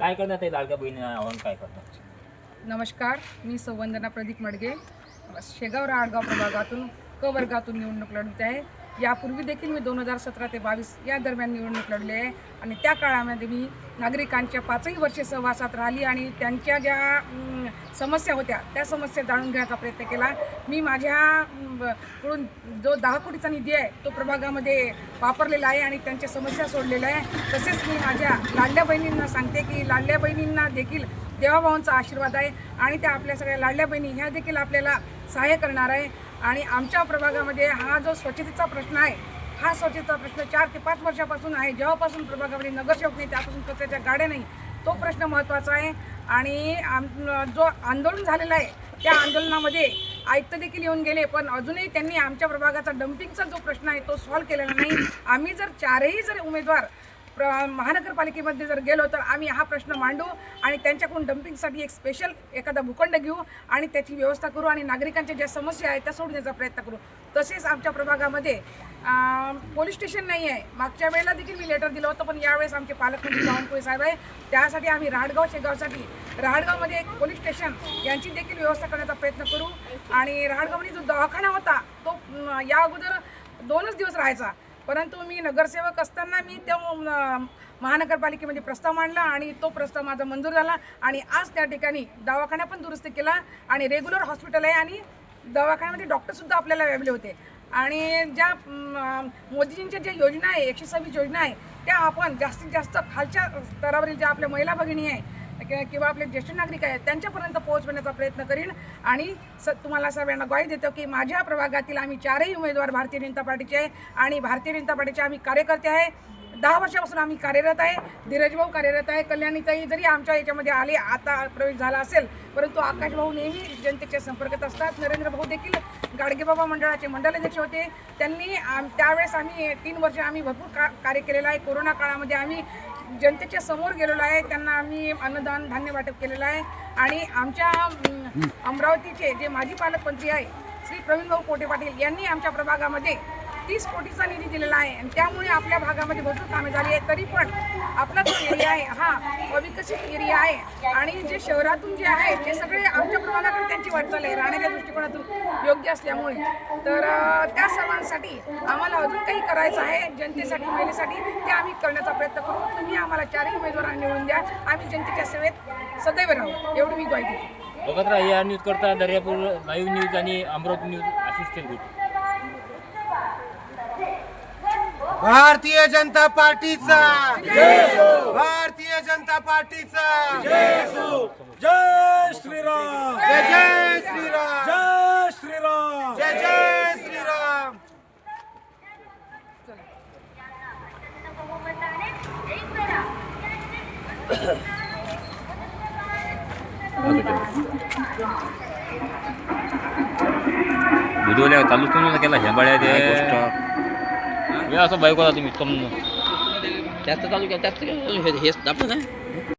काय करणार ते लाडक्या बहिणी आव्हान काय करणार नमस्कार मी संवंदना प्रदीप मडगे. शेगाव राळगाव प्रभागातून क वर्गातून निवडणूक लढवते आहे. यापूर्वी देखील मी दोन हजार सतरा ते बावीस या दरम्यान निवडणूक लढली आहे. आणि त्या काळामध्ये मी नागरिकांच्या पाचही वर्षे सहवासात राहिली आणि त्यांच्या ज्या समस्या होत्या त्या समस्या जाणून घेण्याचा प्रयत्न केला. मी माझ्या कडून जो दहा कोटीचा निधी आहे तो प्रभागामध्ये वापरलेला आहे आणि त्यांच्या समस्या सोडलेल्या आहे. तसेच मी माझ्या लाडल्या बहिणींना सांगते की लाडल्या बहिणींना देखील देवाभावांचा आशीर्वाद आहे आणि त्या आपल्या सगळ्या लाडल्या बहिणी ह्या देखील आपल्याला सहाय्य करणार आहे. आणि आमच्या प्रभागामध्ये हा जो स्वच्छतेचा प्रश्न आहे हा स्वच्छतेचा प्रश्न चार ते पाच वर्षापासून आहे. जेव्हापासून प्रभागामध्ये नगरसेवक नाही त्यापासून कचऱ्याच्या गाड्या नाही तो प्रश्न महत्त्वाचा आहे. आणि आम जो आंदोलन झालेला आहे त्या आंदोलनामध्ये आयुक्त देखील येऊन गेले पण अजूनही त्यांनी आमच्या प्रभागाचा डम्पिंगचा जो प्रश्न आहे तो सॉल्व्ह केलेला नाही. आम्ही जर चारही जर उमेदवार प्र महानगरपालिकेमध्ये जर गेलो तर आम्ही हा प्रश्न मांडू आणि त्यांच्याकडून डम्पिंगसाठी एक स्पेशल एखादा भूखंड घेऊ आणि त्याची व्यवस्था करू आणि नागरिकांच्या ज्या समस्या आहेत त्या सोडण्याचा प्रयत्न करू. तसेच आमच्या प्रभागामध्ये पोलीस स्टेशन नाही आहे. मागच्या वेळेला देखील मी लेटर दिलं होतं पण यावेळेस आमचे पालकमंत्री म्हणजे बावनकुळे साहेब आहे. त्यासाठी आम्ही राहडगाव शेगावसाठी राहडगावमध्ये एक पोलीस स्टेशन यांची देखील व्यवस्था करण्याचा प्रयत्न करू. आणि राहडगावमध्ये म्हणजे जो दवाखाना होता तो या अगोदर दोनच दिवस राहायचा. परंतु मी नगरसेवक असताना मी त्या महानगरपालिकेमध्ये प्रस्ताव मांडला आणि तो प्रस्ताव माझा मंजूर झाला आणि आज त्या ठिकाणी दवाखाना पण दुरुस्त केला आणि रेग्युलर हॉस्पिटल आहे आणि दवाखान्यामध्ये डॉक्टरसुद्धा आपल्याला अवेलेबल होते. आणि ज्या मोदीजींच्या ज्या योजना आहे एकशे सव्वीस योजना आहे त्या आपण जास्तीत जास्त खालच्या स्तरावरील ज्या आपल्या महिला भगिनी आहे किंवा आपले ज्येष्ठ नागरिक आहेत त्यांच्यापर्यंत पोहोचवण्याचा प्रयत्न करीन. आणि स तुम्हाला सर्वांना ग्वाही देतो की माझ्या प्रभागातील आम्ही चारही उमेदवार भारतीय जनता पार्टीचे आहे आणि भारतीय जनता पार्टीचे आम्ही कार्यकर्ते आहे. दहा वर्षापासून आम्ही कार्यरत आहे. धीरज भाऊ कार्यरत आहे. कल्याणीताई जरी आमच्या याच्यामध्ये आले आता प्रवेश झाला असेल परंतु आकाश भाऊ नेहमी जनतेच्या संपर्कात असतात. नरेंद्र भाऊ देखील गाडगेबाबा मंडळाचे मंडलाध्यक्ष होते. त्यांनी आम त्यावेळेस आम्ही तीन वर्ष आम्ही भरपूर का कार्य केलेलं आहे. कोरोना काळामध्ये आम्ही जनतेच्या समोर गेलेलो आहे. त्यांना आम्ही अन्नदान धान्य वाटप केलेलं आहे. आणि आमच्या अमरावतीचे जे माजी पालकमंत्री आहे श्री प्रवीण भाऊ पोटे पाटील यांनी आमच्या प्रभागामध्ये तीस कोटीचा निधी दिलेला आहे. आणि त्यामुळे आपल्या भागामध्ये भरपूर कामे झाली आहेत. तरी पण आपला जो एरिया आहे हा अविकसित एरिया आहे. आणि जे शहरातून जे आहे ते सगळे आमच्या प्रमाणाकडे त्यांची वाटचाल आहे. राहण्याच्या दृष्टिकोनातून योग्य असल्यामुळे. तर त्या सर्वांसाठी आम्हाला अजून काही करायचं आहे. जनतेसाठी महिलेसाठी ते आम्ही करण्याचा प्रयत्न करू. तुम्ही आम्हाला चारही उमेदवारांना निवडून द्या. आम्ही जनतेच्या सेवेत सदैव राहू. एवढी मी ग्वाही देतो. बघत राहा या न्यूज करता दर्यापूर लाईव्ह न्यूज आणि अमरावती न्यूज अशीच तेलगुट भारतीय जनता पार्टीचा. भारतीय जनता पार्टीचा. जय श्रीराम. जय जय श्रीराम. जय श्रीराम. जय जय श्रीराम. बुधवल्या चालूच तुम्ही केला हेंबाळ्या ते हे असं बायको तुम्ही समजून जास्त चालू केलं जास्त केलं हेच दाखवत आहे